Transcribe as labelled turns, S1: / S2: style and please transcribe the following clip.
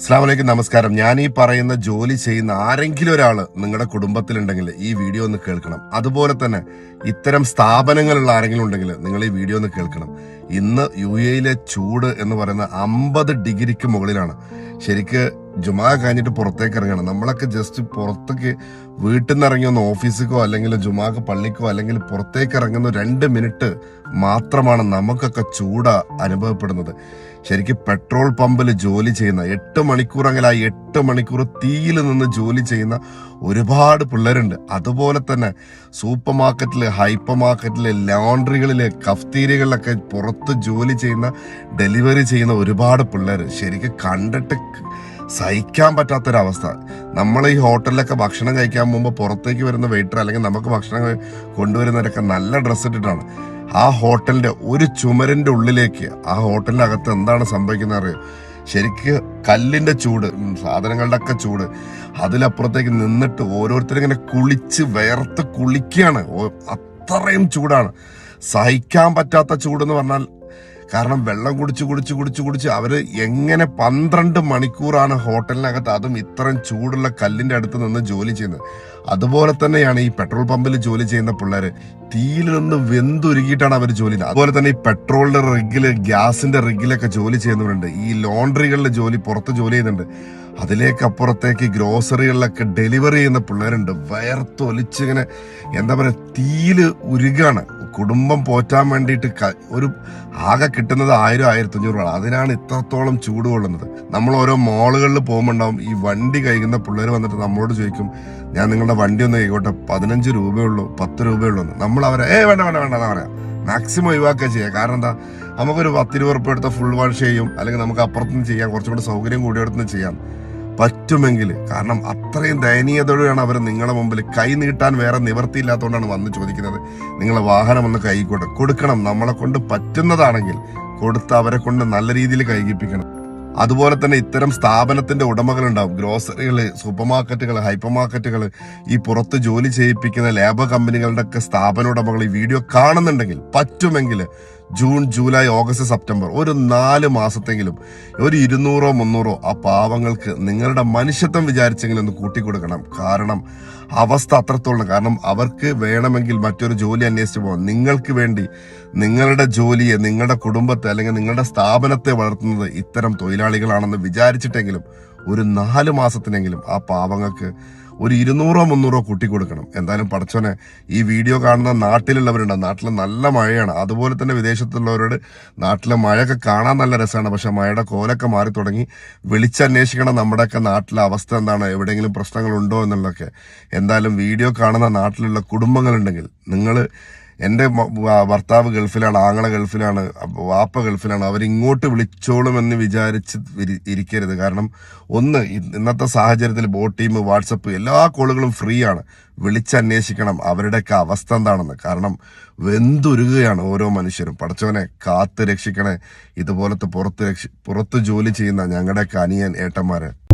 S1: അസ്ലാമലൈക്കും നമസ്കാരം. ഞാൻ ഈ പറയുന്ന ജോലി ചെയ്യുന്ന ആരെങ്കിലും ഒരാൾ നിങ്ങളുടെ കുടുംബത്തിലുണ്ടെങ്കിൽ ഈ വീഡിയോ ഒന്ന് കേൾക്കണം. അതുപോലെ തന്നെ ഇത്തരം സ്ഥാപനങ്ങളുള്ള ആരെങ്കിലും ഉണ്ടെങ്കിൽ നിങ്ങൾ ഈ വീഡിയോ ഒന്ന് കേൾക്കണം. ഇന്ന് യു എയിലെ ചൂട് എന്ന് പറയുന്ന അമ്പത് ഡിഗ്രിക്ക് മുകളിലാണ്. ശരിക്ക് ജുമാ കഴിഞ്ഞിട്ട് പുറത്തേക്ക് ഇറങ്ങണം. നമ്മളൊക്കെ ജസ്റ്റ് പുറത്തേക്ക് വീട്ടിൽ നിന്ന് ഇറങ്ങി ഒന്ന് ഓഫീസിക്കോ അല്ലെങ്കിൽ ജുമാക്ക് പള്ളിക്കോ അല്ലെങ്കിൽ പുറത്തേക്ക് ഇറങ്ങുന്ന രണ്ട് മിനിറ്റ് മാത്രമാണ് നമുക്കൊക്കെ ചൂട അനുഭവപ്പെടുന്നത്. ശരിക്കും പെട്രോൾ പമ്പിൽ ജോലി ചെയ്യുന്ന എട്ട് മണിക്കൂറെങ്കിൽ ആ എട്ട് മണിക്കൂർ തീയിൽ നിന്ന് ജോലി ചെയ്യുന്ന ഒരുപാട് പിള്ളേരുണ്ട്. അതുപോലെ തന്നെ സൂപ്പർ മാർക്കറ്റിൽ ഹൈപ്പർ മാർക്കറ്റിൽ ലോണ്ടറികളിൽ കഫ്തീരികളിലൊക്കെ പുറത്ത് ജോലി ചെയ്യുന്ന ഡെലിവറി ചെയ്യുന്ന ഒരുപാട് പിള്ളേർ ശരിക്കും കണ്ടിട്ട് സഹിക്കാൻ പറ്റാത്തൊരവസ്ഥ. നമ്മൾ ഈ ഹോട്ടലിലൊക്കെ ഭക്ഷണം കഴിക്കാൻ പോകുമ്പോൾ പുറത്തേക്ക് വരുന്ന വെയിറ്റർ അല്ലെങ്കിൽ നമുക്ക് ഭക്ഷണം കൊണ്ടുവരുന്നവരൊക്കെ നല്ല ഡ്രസ്സ് ഇട്ടിട്ടാണ്. ആ ഹോട്ടലിന്റെ ഒരു ചുമരിന്റെ ഉള്ളിലേക്ക് ആ ഹോട്ടലിന്റെ അകത്ത് എന്താണ് സംഭവിക്കുന്നത് അറിയോ? ശരിക്ക് കല്ലിന്റെ ചൂട് സാധനങ്ങളുടെ ഒക്കെ ചൂട് അതിലപ്പുറത്തേക്ക് നിന്നിട്ട് ഓരോരുത്തരും ഇങ്ങനെ കുളിച്ച് വേർത്ത് കുളിക്കുകയാണ്. അത്രയും ചൂടാണ്. സഹിക്കാൻ പറ്റാത്ത ചൂടെന്ന് പറഞ്ഞാൽ കാരണം വെള്ളം കുടിച്ച് കുടിച്ച് കുടിച്ച് കുടിച്ച് അവർ എങ്ങനെ പന്ത്രണ്ട് മണിക്കൂറാണ് ഹോട്ടലിനകത്ത് അതും ഇത്രയും ചൂടുള്ള കല്ലിന്റെ അടുത്ത് നിന്ന് ജോലി ചെയ്യുന്നത്. അതുപോലെ തന്നെയാണ് ഈ പെട്രോൾ പമ്പിൽ ജോലി ചെയ്യുന്ന പിള്ളേർ തീയിൽ നിന്ന് വെന്തുരുകിയിട്ടാണ് അവർ ജോലി ചെയ്യുന്നത്. അതുപോലെ തന്നെ ഈ പെട്രോളിന്റെ റിഗിൽ ഗ്യാസിന്റെ റിഗിലൊക്കെ ജോലി ചെയ്യുന്നവരുണ്ട്. ഈ ലോണ്ടറികളിലെ ജോലി പുറത്ത് ജോലി ചെയ്യുന്നുണ്ട്. അതിലേക്ക് അപ്പുറത്തേക്ക് ഗ്രോസറികളിലൊക്കെ ഡെലിവറി ചെയ്യുന്ന പിള്ളേരുണ്ട്. വയർത്തൊലിച്ചിങ്ങനെ എന്താ പറയുക തീയിൽ ഉരുകാണ്. കുടുംബം പോറ്റാൻ വേണ്ടിയിട്ട് ഒരു ആകെ കിട്ടുന്നത് ആയിരം ആയിരത്തി അഞ്ഞൂറ് രൂപ അതിനാണ് ഇത്രത്തോളം ചൂട് കൊള്ളുന്നത്. നമ്മൾ ഓരോ മോളുകളിൽ പോകുമ്പോണ്ടാവും ഈ വണ്ടി കഴിക്കുന്ന പിള്ളേർ വന്നിട്ട് നമ്മളോട് ചോദിക്കും ഞാൻ നിങ്ങളുടെ വണ്ടി ഒന്ന് കഴിക്കോട്ടെ പതിനഞ്ച് രൂപയുള്ളൂ പത്ത് രൂപയുള്ളൂ നമ്മൾ അവരെ ഏ വേണ്ട വേണ്ട വേണ്ട എന്നാ പറയാം. മാക്സിമം ഒഴിവാക്കുക ചെയ്യുക കാരണം എന്താ? നമുക്കൊരു പത്തിരുപത് ഉറുപ്പ് എടുത്ത ഫുൾ വാഷ് ചെയ്യും. അല്ലെങ്കിൽ നമുക്ക് അപ്പുറത്തുനിന്ന് ചെയ്യാം. കുറച്ചും കൂടെ സൗകര്യം കൂടിയെടുത്തുനിന്ന് ചെയ്യാം. പറ്റുമെങ്കിൽ കാരണം അത്രയും ദയനീയതയോടെയാണ് അവർ നിങ്ങളുടെ മുമ്പിൽ കൈ നീട്ടാൻ വേറെ നിവർത്തിയില്ലാത്തതുകൊണ്ടാണ് വന്ന് ചോദിക്കുന്നത്. നിങ്ങളെ വാഹനം ഒന്ന് കൈക്കോട്ടെ. കൊടുക്കണം. നമ്മളെ കൊണ്ട് പറ്റുന്നതാണെങ്കിൽ കൊടുത്ത് അവരെ കൊണ്ട് നല്ല രീതിയിൽ കൈകിപ്പിക്കണം. അതുപോലെ തന്നെ ഇത്തരം സ്ഥാപനത്തിന്റെ ഉടമകളുണ്ടാവും. ഗ്രോസറികൾ സൂപ്പർ മാർക്കറ്റുകൾ ഹൈപ്പർ മാർക്കറ്റുകൾ ഈ പുറത്ത് ജോലി ചെയ്യിപ്പിക്കുന്ന ലേബർ കമ്പനികളുടെ ഒക്കെ സ്ഥാപന ഉടമകൾ ഈ വീഡിയോ കാണുന്നുണ്ടെങ്കിൽ പറ്റുമെങ്കിൽ ജൂൺ ജൂലൈ ഓഗസ്റ്റ് സെപ്റ്റംബർ ഒരു നാല് മാസത്തെങ്കിലും ഒരു ഇരുന്നൂറോ മുന്നൂറോ ആ പാവങ്ങൾക്ക് നിങ്ങളുടെ മനുഷ്യത്വം വിചാരിച്ചെങ്കിലും ഒന്ന് കൂട്ടിക്കൊടുക്കണം. കാരണം അവസ്ഥ അത്രത്തോളം കാരണം അവർക്ക് വേണമെങ്കിൽ മറ്റൊരു ജോലി അന്വേഷിച്ച് പോകാം. നിങ്ങൾക്ക് വേണ്ടി നിങ്ങളുടെ ജോലിയെ നിങ്ങളുടെ കുടുംബത്തെ അല്ലെങ്കിൽ നിങ്ങളുടെ സ്ഥാപനത്തെ വളർത്തുന്നത് ഇത്തരം തൊഴിലാളികളാണെന്ന് വിചാരിച്ചിട്ടെങ്കിലും ഒരു നാല് മാസത്തിനെങ്കിലും ആ പാവങ്ങൾക്ക് ഒരു ഇരുന്നൂറോ മുന്നൂറോ കൂട്ടി കൊടുക്കണം എന്തായാലും പടച്ചോനെ ഈ വീഡിയോ കാണുന്ന നാട്ടിലുള്ളവരുണ്ട്. നാട്ടിൽ നല്ല മഴയാണ്. അതുപോലെ തന്നെ വിദേശത്തുള്ളവരോട് നാട്ടിലെ മഴയൊക്കെ കാണാൻ നല്ല രസമാണ്. പക്ഷെ മഴയുടെ കോലൊക്കെ മാറി തുടങ്ങി. വിളിച്ചന്വേഷിക്കണം നമ്മുടെയൊക്കെ നാട്ടിലെ അവസ്ഥ എന്താണ് എവിടെയെങ്കിലും പ്രശ്നങ്ങളുണ്ടോ എന്നുള്ളതൊക്കെ. എന്തായാലും വീഡിയോ കാണുന്ന നാട്ടിലുള്ള കുടുംബങ്ങളുണ്ടെങ്കിൽ നിങ്ങൾ എന്റെ ഭർത്താവ് ഗൾഫിലാണ് ആങ്ങളെ ഗൾഫിലാണ് വാപ്പ ഗൾഫിലാണ്. അവരിങ്ങോട്ട് വിളിച്ചോളും എന്ന് വിചാരിച്ച് ഇരി- ഇരിക്കരുത്. കാരണം ഒന്ന് ഇന്നത്തെ സാഹചര്യത്തിൽ ബോട്ട് ടീം വാട്സപ്പ് എല്ലാ കോളുകളും ഫ്രീ ആണ് വിളിച്ചന്വേഷിക്കണം. അവരുടെയൊക്കെ അവസ്ഥ എന്താണെന്ന്. കാരണം വെന്തുരുകയാണ് ഓരോ മനുഷ്യരും. പടച്ചവനെ കാത്ത് രക്ഷിക്കണേ. ഇതുപോലത്തെ പുറത്ത് രക്ഷി പുറത്ത് ജോലി ചെയ്യുന്ന ഞങ്ങളുടെയൊക്കെ അനിയൻ ഏട്ടന്മാരെ.